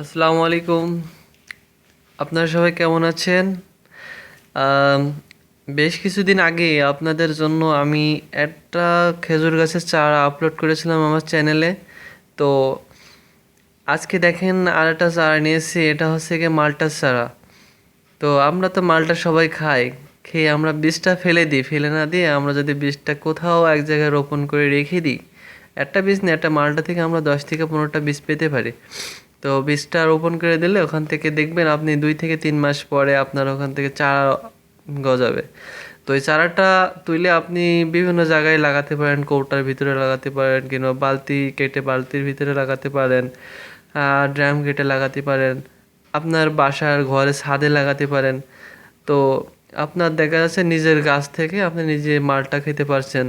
আসসালামু আলাইকুম। আপনারা সবাই কেমন আছেন? বেশ কিছুদিন আগে আপনাদের জন্য আমি একটা খেজুর গাছের চারা আপলোড করেছিলাম আমার চ্যানেলে তো আজকে দেখেন আর একটা চারা নিয়েছি, এটা হচ্ছে গিয়ে মালটার চারা। তো আমরা তো মালটা সবাই খাই, খেয়ে আমরা বীজটা ফেলে দিই, ফেলে না দিয়ে আমরা যদি বীজটা কোথাও এক জায়গায় রোপণ করে রেখে দিই, একটা বীজ না, একটা মালটা থেকে আমরা দশ থেকে পনেরোটা বীজ পেতে পারি। তো বীজটা রোপণ করে দিলে ওখান থেকে দেখবেন আপনি দুই থেকে তিন মাস পরে আপনার ওখান থেকে চারা গজাবে। তো এই চারাটা তুলে আপনি বিভিন্ন জায়গায় লাগাতে পারেন, কৌটার ভিতরে লাগাতে পারেন কিংবা বালতি কেটে বালতির ভিতরে লাগাতে পারেন ড্রাম কেটে লাগাতে পারেন, আপনার বাসার ঘরে ছাদে লাগাতে পারেন। তো আপনার দেখা যাচ্ছে নিজের গাছ থেকে আপনি নিজে মালটা খেতে পারছেন,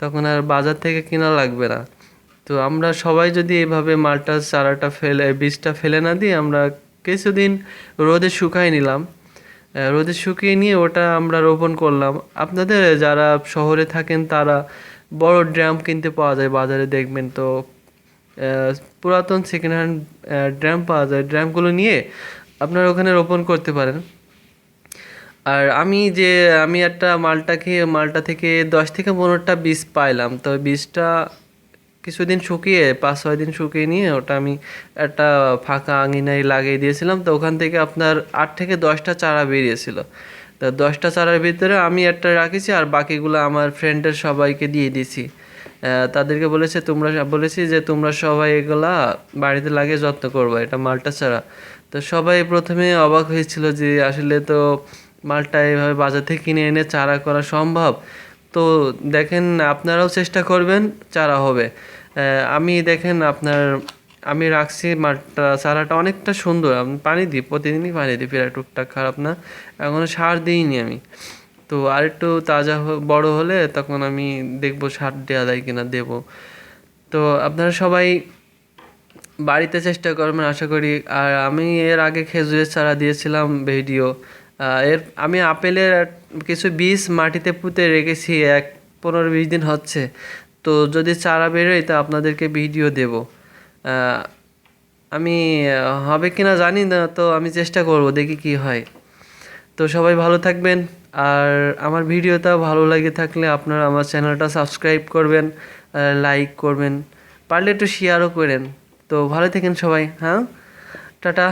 তখন আর বাজার থেকে কেনা লাগবে না। তো আমরা সবাই যদি এভাবে মালটার চারাটা ফেলে, বীজটা ফেলে না দিয়ে আমরা কিছুদিন রোদে শুকাই নিলাম। রোদে শুকিয়ে নিয়ে ওটা আমরা রোপণ করলাম। আপনাদের যারা শহরে থাকেন তারা বড় ড্রাম কিনতে পাওয়া যায়, বাজারে দেখবেন তো। পুরাতন সেকেন্ড হ্যান্ড ড্রাম পাওয়া যায়। ড্রামগুলো নিয়ে আপনারা ওখানে রোপণ করতে পারেন। আর আমি যে, আমি একটা মালটা খেয়ে, মালটা থেকে দশ থেকে পনেরোটা বীজ পাইলাম। তো বীজটা কিছুদিন শুকিয়ে, পাঁচ, ছয় দিন শুকিয়ে নিয়ে ওটা আমি একটা ফাঁকা আঙিনায় লাগিয়ে দিয়েছিলাম। তো ওখান থেকে আপনার আট থেকে দশটা চারা বেরিয়েছিল। তো দশটা চারার ভিতরে আমি একটা রাখেছি আর বাকিগুলো আমার ফ্রেন্ডের সবাইকে দিয়ে দিয়েছি তাদেরকে বলেছে, তোমরা বলেছি যে তোমরা সবাই এগুলা বাড়িতে লাগিয়ে যত্ন করবে, এটা মালটা চারা তো সবাই প্রথমে অবাক হয়েছিল যে আসলে তো মালটা এভাবে বাজার থেকে কিনে এনে চারা করা সম্ভব। তো দেখেন আপনারাও চেষ্টা করবেন, চারা হবে। আমি দেখেন আপনার, আমি রাখছি মাঠটা, চারাটা অনেকটা সুন্দর। আমি পানি দিই, প্রতিদিনই পানি দিই, প্রায় টুকটাক, খারাপ না। এখনও সার দিইনি আমি। তো আর একটু তাজা বড় হলে তখন আমি দেখব সার দেওয়া যায় কিনা, দেবো। তো আপনারা সবাই বাড়িতে চেষ্টা করবেন, আশা করি। আর আমি এর আগে খেজুরের চারা দিয়েছিলাম, ভিডিও। এর আমি আপেলের কিছু বীজ মাটিতে পুঁতে রেখেছি, এক পনেরো বিশ দিন হচ্ছে। তো যদি চারা বেরোয় তা আপনাদেরকে ভিডিও দেব। আমি হবে কি না জানি না, তো আমি চেষ্টা করব, দেখি কি হয়। তো সবাই ভালো থাকবেন, আর আমার ভিডিওটা ভালো লাগে থাকলে আপনারা আমার চ্যানেলটা সাবস্ক্রাইব করবেন লাইক করবেন, পারলে একটু শেয়ারও করেন। তো ভালো থাকেন সবাই হ্যাঁ? টাটা।